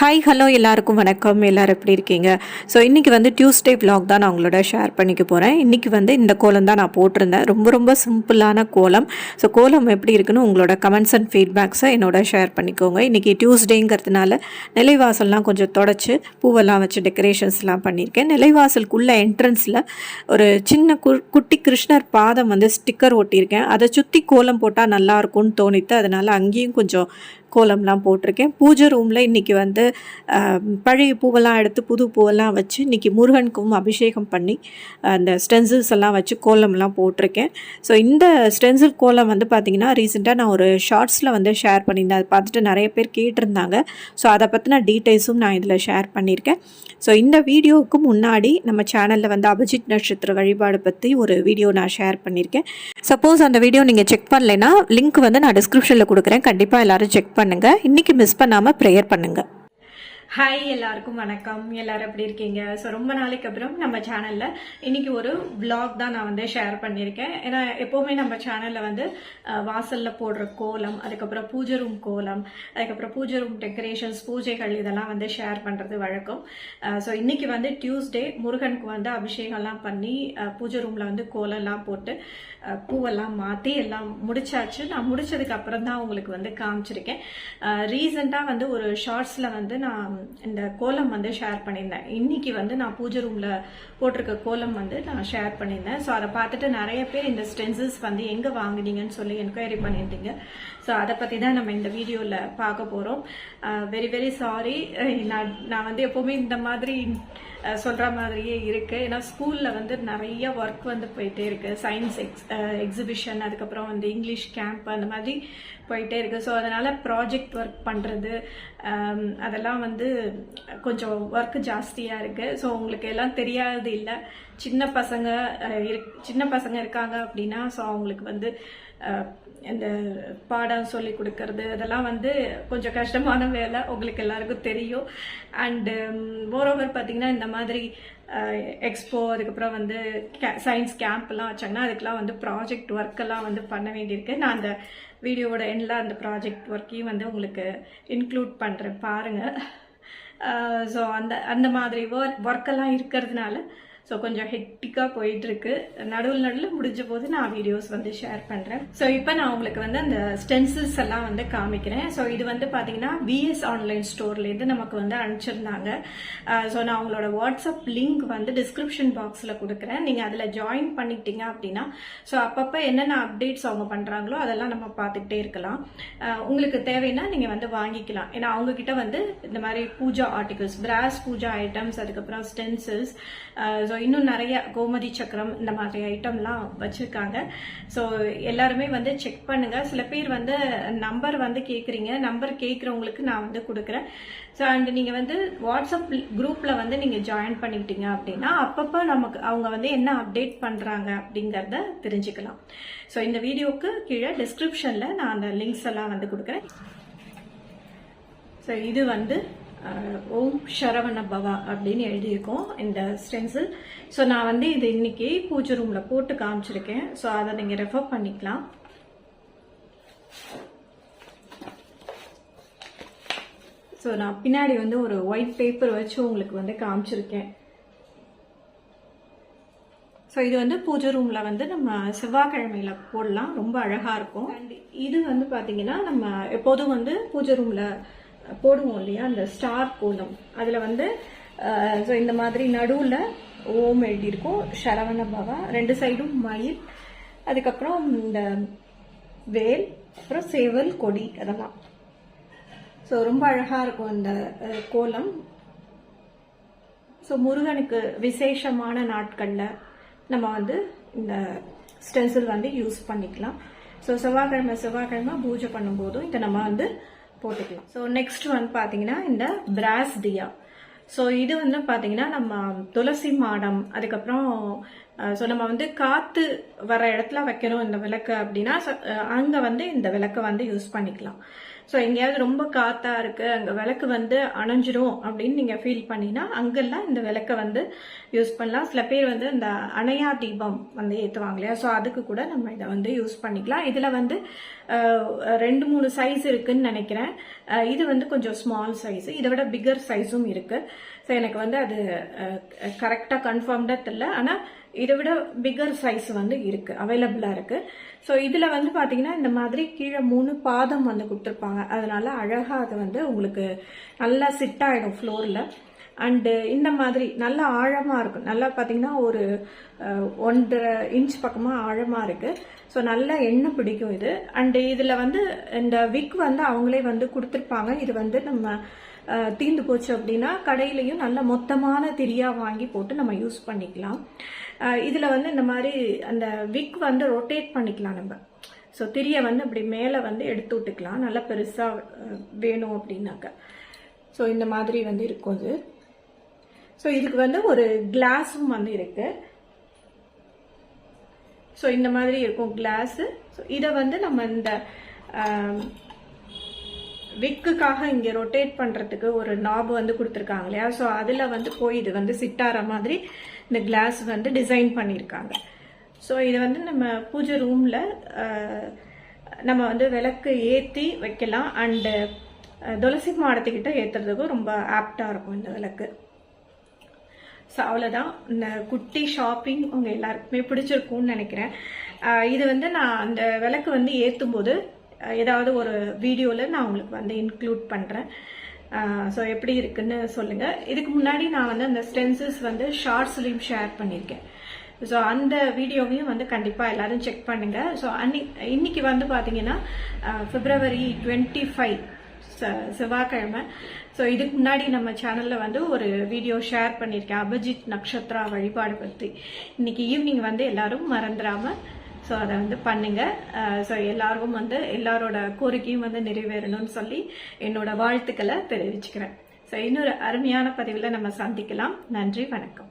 Hi hello எல்லாருக்கும் வணக்கம். எல்லாரும் எப்படி இருக்கீங்க? ஸோ இன்றைக்கி வந்து டியூஸ்டே ப்ளாக் தான் நான் உங்களோட ஷேர் பண்ணிக்க போகிறேன் இன்றைக்கி வந்து இந்த கோலம் தான் நான் போட்டிருந்தேன். ரொம்ப ரொம்ப சிம்பிளான கோலம். ஸோ கோலம் எப்படி இருக்குன்னு உங்களோட கமெண்ட்ஸ் அண்ட் ஃபீட்பேக்ஸை என்னோட ஷேர் பண்ணிக்கோங்க. இன்றைக்கி டியூஸ்டேங்கிறதுனால நிலைவாசல்லாம் கொஞ்சம் தொடச்சி பூவெல்லாம் வச்சு டெக்கரேஷன்ஸ்லாம் பண்ணியிருக்கேன். நிலைவாசலுக்குள்ளே என்ட்ரன்ஸில் ஒரு சின்ன கு குட்டி கிருஷ்ணர் பாதம் வந்து ஸ்டிக்கர் ஒட்டியிருக்கேன். அதை சுற்றி கோலம் போட்டால் நல்லாயிருக்கும்னு தோணித்து அதனால் அங்கேயும் கொஞ்சம் கோலம்லாம் போட்டிருக்கேன். பூஜை ரூமில் இன்றைக்கி வந்து பழைய பூவெல்லாம் எடுத்து புது பூவெல்லாம் வச்சு இன்றைக்கி முருகனுக்கும் அபிஷேகம் பண்ணி அந்த ஸ்டென்சில்ஸ் எல்லாம் வச்சு கோலம்லாம் போட்டிருக்கேன். ஸோ இந்த ஸ்டென்சில் கோலம் வந்து பார்த்திங்கன்னா ரீசெண்டாக நான் ஒரு ஷார்ட்ஸில் வந்து ஷேர் பண்ணியிருந்தேன். அதை பார்த்துட்டு நிறைய பேர் கேட்டிருந்தாங்க. ஸோ அதை பற்றின டீட்டெயில்ஸும் நான் இதில் ஷேர் பண்ணியிருக்கேன். ஸோ இந்த வீடியோவுக்கு முன்னாடி நம்ம சேனலில் வந்து அபிஜித் நட்சத்திர வழிபாடு பற்றி ஒரு வீடியோ நான் ஷேர் பண்ணியிருக்கேன். சப்போஸ் அந்த வீடியோ நீங்கள் செக் பண்ணலைன்னா லிங்க் வந்து நான் டிஸ்கிரிப்ஷனில் கொடுக்குறேன். கண்டிப்பாக எல்லோரும் செக் பண்ணுங்கள் இன்றைக்கி மிஸ் பண்ணாமல் ப்ரேயர் பண்ணுங்கள் ஹாய் எல்லாருக்கும் வணக்கம். எல்லாரும் எப்படி இருக்கீங்க? ஸோ ரொம்ப நாளைக்கு அப்புறம் நம்ம சேனலில் இன்னைக்கு ஒரு vlog தான் நான் வந்து ஷேர் பண்ணியிருக்கேன். ஏன்னா எப்போவுமே நம்ம சேனலில் வந்து வாசலில் போடுற கோலம் அதுக்கப்புறம் பூஜை ரூம் கோலம் அதுக்கப்புறம் பூஜை ரூம் டெக்கரேஷன்ஸ் பூஜைகள் இதெல்லாம் வந்து ஷேர் பண்ணுறது வழக்கம். ஸோ இன்னைக்கு வந்து டியூஸ்டே முருகனுக்கு வந்து அபிஷேகம்லாம் பண்ணி பூஜை ரூமில் வந்து கோலம்லாம் போட்டு பூவெல்லாம் மாற்றி எல்லாம் முடிச்சாச்சு. நான் முடிச்சதுக்கு அப்புறம் தான் உங்களுக்கு வந்து காமிச்சிருக்கேன். ரீசெண்டாக வந்து ஒரு ஷார்ட்ஸில் வந்து நான் இந்த கோலம் வந்து ஷேர் பண்ணியிருந்தேன். இன்னைக்கு வந்து நான் பூஜை ரூமில் போட்டிருக்க கோலம் வந்து நான் ஷேர் பண்ணியிருந்தேன். ஸோ அதை பார்த்துட்டு நிறைய பேர் இந்த ஸ்டென்சில்ஸ் வந்து எங்கே வாங்குனீங்கன்னு சொல்லி என்கொயரி பண்ணியிருந்தீங்க. ஸோ அதை பற்றி தான் நம்ம இந்த வீடியோவில் பார்க்க போகிறோம் வெரி வெரி சாரி நான் நான் வந்து எப்போவுமே இந்த மாதிரி uh, சொல்கிற மாதிரியே இருக்கு. ஏன்னா ஸ்கூலில் வந்து நிறைய ஒர்க் வந்து போயிட்டே இருக்கு. சயின்ஸ் எக்ஸ் எக்ஸிபிஷன் அதுக்கப்புறம் வந்து இங்கிலீஷ் கேம்ப் அந்த மாதிரி போயிட்டே இருக்குது ஸோ அதனால் ப்ராஜெக்ட் ஒர்க் பண்ணுறது um, அதெல்லாம் வந்து கொஞ்சம் ஒர்க் ஜாஸ்தியாக இருக்குது ஸோ உங்களுக்கு எல்லாம் தெரியாது இல்லை. சின்ன பசங்க இருக்- சின்ன பசங்க இருக்காங்க அப்படின்னா ஸோ அவங்களுக்கு வந்து இந்த பாடம் சொல்லி கொடுக்கறது அதெல்லாம் வந்து கொஞ்சம் கஷ்டமான வேலை. உங்களுக்கு எல்லாருக்கும் தெரியும். அண்டு மோரோவர் um, பார்த்தீங்கன்னா இந்த மாதிரி எக்ஸ்போ அதுக்கப்புறம் வந்து சயின்ஸ் கேம்ப்லாம் வச்சாங்கன்னா அதுக்கெலாம் வந்து ப்ராஜெக்ட் ஒர்க்கெல்லாம் வந்து பண்ண வேண்டியிருக்கு. நான் அந்த வீடியோவோட எண்டில் அந்த ப்ராஜெக்ட் ஒர்க்கையும் வந்து உங்களுக்கு இன்க்ளூட் பண்ணுறேன் பாருங்கள் ஸோ அந்த அந்த மாதிரி ஒர்க் ஒர்க்கெல்லாம் இருக்கிறதுனால ஸோ கொஞ்சம் ஹெக்டிக்காக போயிட்டுருக்கு. நடுவில் நடுவில் முடிஞ்ச போது நான் வீடியோஸ் வந்து ஷேர் பண்ணுறேன் ஸோ இப்போ நான் உங்களுக்கு வந்து அந்த ஸ்டென்சில்ஸ் எல்லாம் வந்து காமிக்கிறேன். ஸோ இது வந்து பார்த்தீங்கன்னா பிஎஸ் ஆன்லைன் ஸ்டோர்லேருந்து நமக்கு வந்து அனுப்பிச்சிருந்தாங்க. ஸோ நான் உங்களோட வாட்ஸ்அப் லிங்க் வந்து டிஸ்கிரிப்ஷன் பாக்ஸில் கொடுக்குறேன். நீங்கள் அதில் ஜாயின் பண்ணிக்கிட்டீங்க அப்படின்னா ஸோ அப்பப்போ என்னென்ன அப்டேட்ஸ் அவங்க பண்ணுறாங்களோ அதெல்லாம் நம்ம பார்த்துக்கிட்டே இருக்கலாம். உங்களுக்கு தேவைன்னா நீங்கள் வந்து வாங்கிக்கலாம். ஏன்னா அவங்கக்கிட்ட வந்து இந்த மாதிரி puja articles brass puja items அதுக்கப்புறம் ஸ்டென்சில்ஸ் ஸோ இன்னும் நிறைய கோமதி சக்கரம் இந்த மாதிரி ஐட்டம்லாம் வச்சுருக்காங்க. ஸோ எல்லாருமே வந்து செக் பண்ணுங்கள் சில பேர் வந்து நம்பர் வந்து கேட்குறீங்க நம்பர் கேட்குறவங்களுக்கு நான் வந்து கொடுக்குறேன். ஸோ அண்ட் நீங்கள் வந்து வாட்ஸ்அப் குரூப்பில் வந்து நீங்கள் ஜாயின் பண்ணிக்கிட்டீங்க அப்படின்னா அப்பப்போ நமக்கு அவங்க வந்து என்ன அப்டேட் பண்ணுறாங்க அப்படிங்கிறத தெரிஞ்சுக்கலாம். ஸோ இந்த வீடியோக்கு கீழே டிஸ்கிரிப்ஷனில் நான் அந்த லிங்க்ஸ் எல்லாம் வந்து கொடுக்குறேன். ஸோ இது வந்து ஓம் சரவண பவா அப்படின்னு எழுதியிருக்கோம் இந்த ஸ்டென்சில் ஸோ நான் வந்து இது இன்னைக்கு பூஜை ரூமில் போட்டு காமிச்சிருக்கேன். ஸோ அதை நீங்கள் ரெஃபர் பண்ணிக்கலாம். ஸோ நான் பின்னாடி வந்து ஒரு ஒயிட் பேப்பர் வச்சு உங்களுக்கு வந்து காமிச்சிருக்கேன். ஸோ இது வந்து பூஜை ரூமில் வந்து நம்ம செவ்வாய்க்கிழமையில போடலாம். ரொம்ப அழகாக இருக்கும். அண்ட் இது வந்து பார்த்தீங்கன்னா நம்ம எப்போதும் வந்து பூஜை ரூமில் போடுவோம் இல்லையா அந்த ஸ்டார் கோலம். அதில் வந்து ஸோ இந்த மாதிரி நடுவில் ஓம் எழுதியிருக்கும். சரவண பவா ரெண்டு சைடும் மயில் அதுக்கப்புறம் இந்த வேல் அப்புறம் சேவல் கொடி அதெல்லாம். ஸோ ரொம்ப அழகாக இருக்கும் இந்த கோலம். ஸோ முருகனுக்கு விசேஷமான நாட்களில் நம்ம வந்து இந்த ஸ்டென்சில் வந்து யூஸ் பண்ணிக்கலாம். ஸோ செவ்வாய்க்கிழமை செவ்வாய்க்கிழமை பூஜை பண்ணும்போதும் இதை நம்ம வந்து போட்டுக்கலாம் ஸோ நெக்ஸ்ட் வந்து பார்த்தீங்கன்னா இந்த பிராஸ் தியா ஸோ இது வந்து பார்த்தீங்கன்னா நம்ம துளசி மாடம் அதுக்கப்புறம் ஸோ நம்ம வந்து காற்று வர இடத்துல வைக்கணும் இந்த விளக்கு அப்படின்னா அங்கே வந்து இந்த விளக்கை வந்து யூஸ் பண்ணிக்கலாம். ஸோ எங்கேயாவது ரொம்ப காத்தா இருக்கு அங்கே விளக்கு வந்து அணைஞ்சிரும் அப்படின்னு நீங்கள் ஃபீல் பண்ணினா அங்கெல்லாம் இந்த விளக்கை வந்து யூஸ் பண்ணலாம். சில பேர் வந்து இந்த அணையா தீபம் வந்து ஏற்றுவாங்க இல்லையா? ஸோ அதுக்கு கூட நம்ம இதை வந்து யூஸ் பண்ணிக்கலாம். இதில் வந்து ரெண்டு மூணு சைஸ் இருக்குன்னு நினைக்கிறேன். இது வந்து கொஞ்சம் ஸ்மால் சைஸ் இதை விட பிகர் சைஸும் இருக்குது ஸோ எனக்கு வந்து அது கரெக்டாக கன்ஃபார்ம்டாக தெரியல. ஆனால் இதை விட பிகர் சைஸ் வந்து இருக்குது அவைலபிளாக இருக்குது ஸோ இதில் வந்து பார்த்தீங்கன்னா இந்த மாதிரி கீழே மூணு பாதம் வந்து கொடுத்துருப்பாங்க. அதனால அழகாக அது வந்து உங்களுக்கு நல்லா சிட் ஆகிடும் ஃப்ளோரில் அண்டு இந்த மாதிரி நல்லா ஆழமாக இருக்கும். நல்லா பார்த்தீங்கன்னா ஒரு ஒன்றரை இன்ச் பக்கமாக ஆழமாக இருக்குது ஸோ நல்லா எண்ணெய் பிடிக்கும் இது. அண்டு இதில் வந்து இந்த விக் வந்து அவங்களே வந்து கொடுத்துருப்பாங்க. இது வந்து நம்ம தீர்ந்து தீந்து போச்சு அப்படின்னா கடையிலையும் நல்ல மொத்தமான திரியாக வாங்கி போட்டு நம்ம யூஸ் பண்ணிக்கலாம். இதில் வந்து இந்த மாதிரி அந்த விக் வந்து ரொட்டேட் பண்ணிக்கலாம் நம்ம. ஸோ திரியை வந்து அப்படி மேலே வந்து எடுத்து விட்டுக்கலாம். நல்லா பெருசாக வேணும் அப்படின்னாக்க. ஸோ இந்த மாதிரி வந்து இருக்கும் இது. ஸோ இதுக்கு வந்து ஒரு கிளாஸும் வந்து இருக்கு. ஸோ இந்த மாதிரி இருக்கும் கிளாஸு. ஸோ இதை வந்து நம்ம இந்த விக்குக்காக இங்கே ரொட்டேட் பண்ணுறதுக்கு ஒரு நாப் வந்து கொடுத்துருக்காங்க இல்லையா? ஸோ அதில் வந்து போய் இது வந்து சிட்டார மாதிரி இந்த கிளாஸ் வந்து டிசைன் பண்ணியிருக்காங்க. ஸோ இது வந்து நம்ம பூஜை ரூமில் நம்ம வந்து விளக்கு ஏற்றி வைக்கலாம். அண்டு துளசி மாடத்துக்கிட்ட ஏற்றுறதுக்கும் ரொம்ப ஆப்டாக இருக்கும் இந்த விளக்கு. ஸோ அவ்வளோதான் இந்த குட்டி ஷாப்பிங் உங்கள் எல்லாருக்குமே பிடிச்சிருக்கும்னு நினைக்கிறேன். இது வந்து நான் அந்த விளக்கு வந்து ஏற்றும் போது ஏதாவது ஒரு வீடியோவில் நான் உங்களுக்கு வந்து இன்க்ளூட் பண்ணுறேன் ஸோ எப்படி இருக்குன்னு சொல்லுங்கள் இதுக்கு முன்னாடி நான் வந்து அந்த ஸ்டென்சஸ் வந்து ஷார்ட்ஸ்லையும் ஷேர் பண்ணியிருக்கேன். ஸோ அந்த வீடியோவையும் வந்து கண்டிப்பாக எல்லாரும் செக் பண்ணுங்கள் ஸோ அன்னி இன்னைக்கு வந்து பார்த்தீங்கன்னா பிப்ரவரி டுவெண்ட்டி ஃபைவ் செவ்வாய்க்கிழமை. ஸோ இதுக்கு முன்னாடி நம்ம சேனலில் வந்து ஒரு வீடியோ ஷேர் பண்ணியிருக்கேன். அபிஜித் நக்ஷத்ரா வழிபாடு பற்றி இன்னைக்கு ஈவினிங் வந்து எல்லாரும் மறந்துடாமல் ஸோ அதை வந்து பண்ணுங்க. Uh, ஸோ எல்லாருக்கும் வந்து எல்லாரோட கோரிக்கையும் வந்து நிறைவேறணும்னு சொல்லி என்னோட வாழ்த்துக்களை தெரிவிச்சுக்கிறேன். ஸோ இன்னொரு அருமையான பதிவில் நம்ம சந்திக்கலாம். நன்றி வணக்கம்.